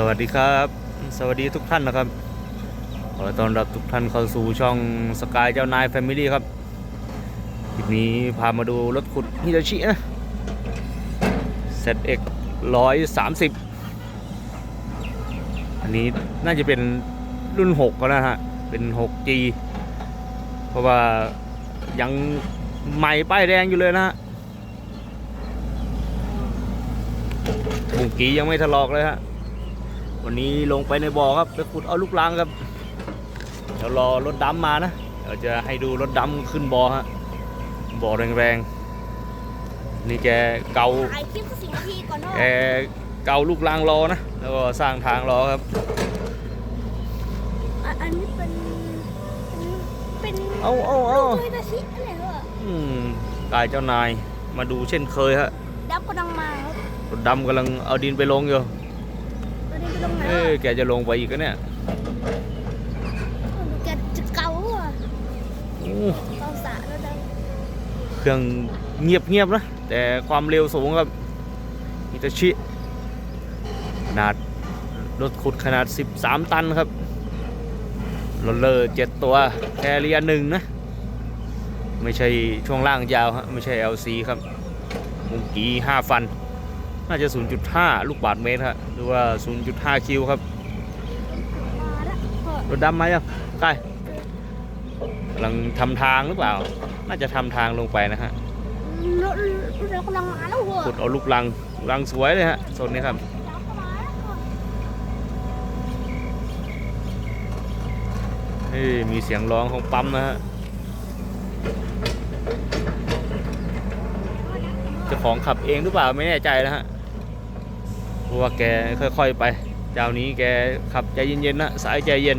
สวัสดีครับ สวัสดีทุกท่านนะครับ ขอต้อนรับทุกท่านเข้าสู่ช่องสกายเจ้านายแฟมิลี่ครับคลิปนี้พามาดูรถขุดฮิตาชินะ ZX 130 อันนี้น่าจะเป็นรุ่น 6 ก็นะฮะ เป็น 6G เพราะว่ายังใหม่ป้ายแดงอยู่เลยนะฮะบุงกียังไม่ถลอกเลยฮะ วันนี้ลงไปในบ่อครับไปขุดเอาลูกลังครับ เดี๋ยวรอรถดำมานะเดี๋ยวจะให้ดูรถดำขึ้นบ่อฮะบ่อแรงๆนี่แกเกาถ่ายคลิปสักสิบนาทีก่อนเนาะแกเกาลูกลังรอนะแล้วก็สร้างทางรอครับอะอันนี้เป็นเป็นเอาเอาเอาลูกฮิตาชิอะไรเหรออืมกายเจ้านายมาดูเช่นเคยฮะดับกำลังมาครับรถดำกำลังเอาดินไปลงอยู่ ตอนนี้ไปลงไหนเอ้ยวะแกจะลงไปอีกแล้วเนี่ยแกจะเกาอะโอ้เกาสระแล้วดังเครื่องเงียบๆนะ แต่ความเร็วสูงครับมิตาชิขนาดรถขุดขนาด 13 ตันครับรถเลอร์เจ็ดตัวแคเรียหนึ่งนะ ไม่ใช่ช่วงล่างยาวฮะไม่ใช่ LC ครับมุงกี5ฟัน น่าจะ 0.5 ลูกบาทเมตรฮะหรือว่า 0.5 คิวครับมาแล้วพ่อรถดำมายังใกล้กำลังทำทางหรือเปล่า น่าจะทำทางลงไปนะฮะรถรถเรากำลังมาแล้วหัวขุดเอาลูกลังลูกลังสวยเลยฮะโซนนี้ครับดับมาแล้วพ่อนี่มีเสียงร้องของปั๊มนะฮะเจ้าของขับเองหรือเปล่าไม่แน่ใจนะฮะ เพราะว่าแกค่อยๆไป เจ้านี้แกขับใจเย็นๆนะสายใจเย็น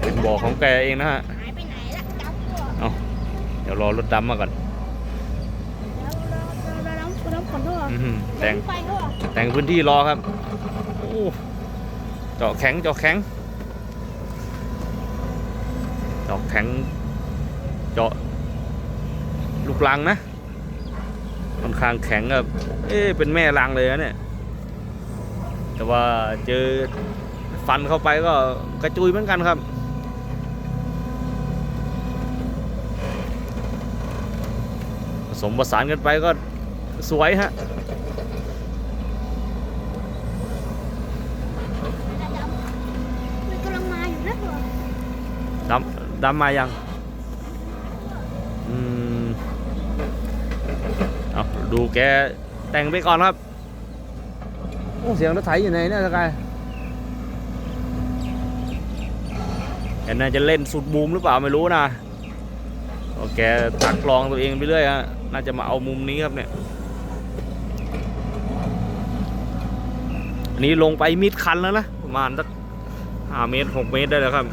เป็นบ่อของแกเองนะฮะหายไปไหนละดับหัวเอาเดี๋ยวรอรถดำมาก่อนแล้วแล้วแล้วแล้วแล้วขอโทษอื้อหือแต่งไปเขาอะแต่งพื้นที่รอครับโอ้เจาะแข็งเจาะแข็งเจาะแข็งเจาะลูกลังนะ ค่อนข้างแข็งครับ เอ๊ะเป็นแม่ลังเลยนะเนี่ย แต่ว่าเจอฟันเข้าไปก็กระจุยเหมือนกันครับ ผสมผสานกันไปก็สวยฮะดับมันกำลังมาอยู่นะหัวดำดำมายัง อืมเอา ดูแกแต่งไปก่อนครับโอ้เสียงรถไถอยู่ไหนเนี่ยสกายแกน่าจะเล่นสุดบูมหรือเปล่าไม่รู้นะโอแกตักกลองตัวเองไปเรื่อยฮะน่าจะมาเอามุมนี้ครับเนี่ยอันนี้ลงไปมิดคันแล้วนะประมาณสักห้าเมตรหกเมตรได้แล้วครับ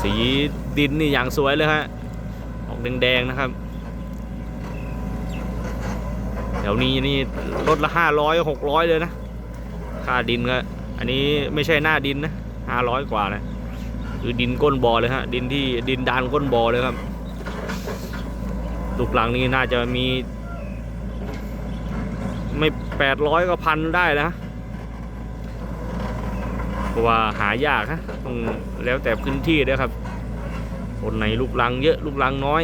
สีดินนี่อย่างสวยเลยฮะออก แดงๆนะครับแถวนี้นี่รถละห้าร้อยหกร้อยเลยนะ ค่าดินก็อันนี้ไม่ใช่หน้าดินนะห้าร้อยกว่านะคือดินก้นบ่อเลยฮะดินที่ดินดานก้นบ่อเลยครับลูกหลังนี้น่าจะมี ไม่แปดร้อยก็พันได้นะเพราะว่าหายากฮะต้องแล้วแต่พื้นที่ด้วยครับ คนไหนลูกลังเยอะลูกลังน้อย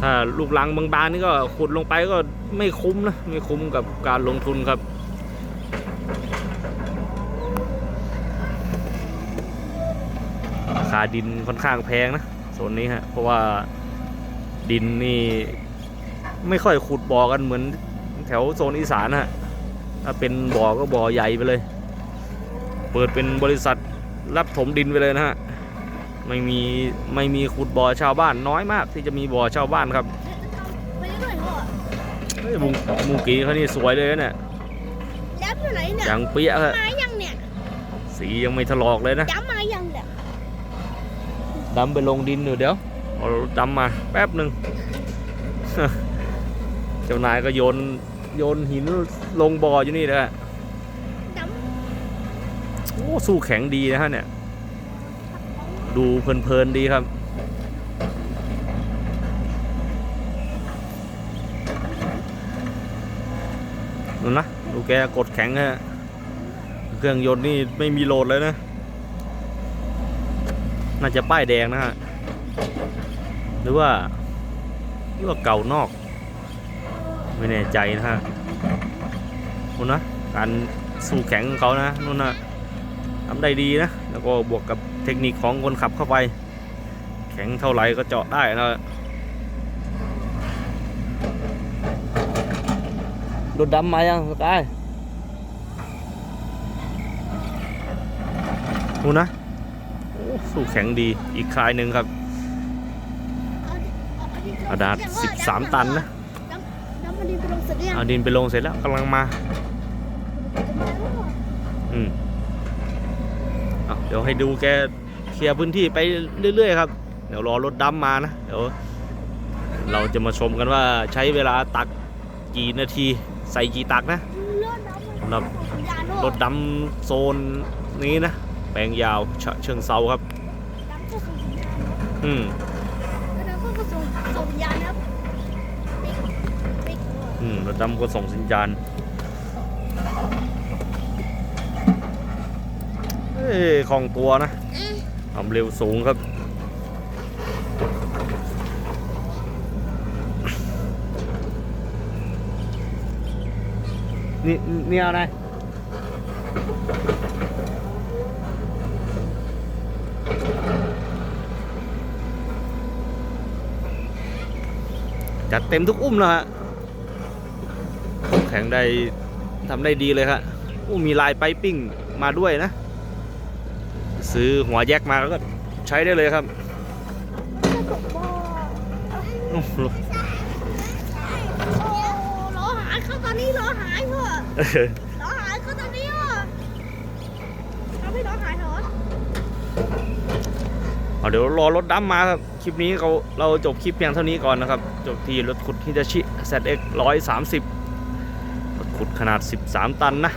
ถ้าลูกลังบางๆนี่ก็ขุดลงไปก็ไม่คุ้มนะไม่คุ้มกับการลงทุนครับราคาดินค่อนข้างแพงนะโซนนี้ฮะเพราะว่าดินนี่ไม่ค่อยขุดบ่อกันเหมือนแถวโซนอีสานฮะถ้าเป็นบ่อก็บ่อใหญ่ไปเลย เปิดเป็นบริษัทรับถมดินไปเลยนะฮะ ไม่มีไม่มีขุดบ่อชาวบ้านน้อยมากที่จะมีบ่อชาวบ้านครับไปเรื่อยๆหัวเฮ้ยมุงมุงกีเขานี่สวยเลยนะเนี่ยดับอยู่ไหนเนี่ยอย่างเปี้ยะฮะมายังเนี่ยสียังไม่ถลอกเลยนะดับมายังเนี่ยดำไปลงดินอยู่เดี๋ยวเอาดำมาแป๊บหนึ่งเจ้านายก็โยนโยนหินลงบ่ออยู่นี่นะฮะดับโอ้สู้แข็งดีนะฮะเนี่ย ดูเพลินๆดีครับ ดูนะ ดูแกกดแข็งฮะเครื่องยนต์นี่ไม่มีโหลดเลยนะ น่าจะป้ายแดงนะฮะ หรือว่าหรือว่าเก่านอก ไม่แน่ใจนะฮะคุณนะ การสู้แข็งของเขานะนู่นนะทำได้ดีนะ แล้วก็บวกกับ เทคนิคของคนขับเข้าไป แข็งเท่าไหร่ก็เจาะได้นะรถดำมายังสกายนู่นะสู้แข็งดีอีกคลายหนึ่งครับกระดาษ 13 ตันนะดำมันนไปลงเสร็จหรือยังเอาดินไปลงเสร็จแล้วกำลังมา อืม เอาเดี๋ยวให้ดูแกเคลียร์พื้นที่ไปเรื่อย ๆ ครับ เดี๋ยวรอรถดำมานะ เดี๋ยวเราจะมาชมกันว่าใช้เวลาตักกี่นาทีใส่กี่ตักนะเลื่อนดำมันครับสัญญาณด้วยรถดำโซนนี้นะ แปลงยาวฉะเชิงเซาครับดำก็ส่งสัญญาณนะอืมแล้วดำก็ส่งส่งสัญญาณนะครับปิ๊กปิ๊กอืมรถดำก็ส่งสัญญาณเอ้ย คล่องตัวนะอืมความเร็วสูงครับนี่นี่เอาไหนจัดเต็มทุกอุ้มแล้วฮะแข็งได้ทำได้ดีเลยครับอู้มีลายไปปิ้งมาด้วยนะ ซื้อหัวแยกมาแล้วก็ใช้ได้เลยครับจะตกบ่อหโอ้ล้อหายเข้าตอนนี้ล้อหายเถอะล้อหายเข้าตอนนี้เถอะทำให้ล้อหายเหรอเอาเดี๋ยวรอรถดำมาครับ คลิปนี้เขาเราจบคลิปเพียงเท่านี้ก่อนนะครับ จบที่รถขุดฮิตาชิ ZX 130รถขุดขนาด 13 ตันนะ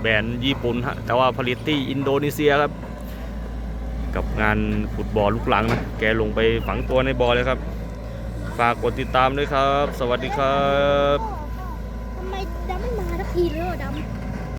แบรนด์ญี่ปุ่นฮะ แต่ว่าผลิตที่อินโดนีเซียครับ กับงานขุดบ่อลูกหลังนะ แกลงไปฝังตัวในบ่อเลยครับ ฝากกดติดตามด้วยครับ สวัสดีครับ ทำไมดำไม่มาสักทีเลยเหรอดำ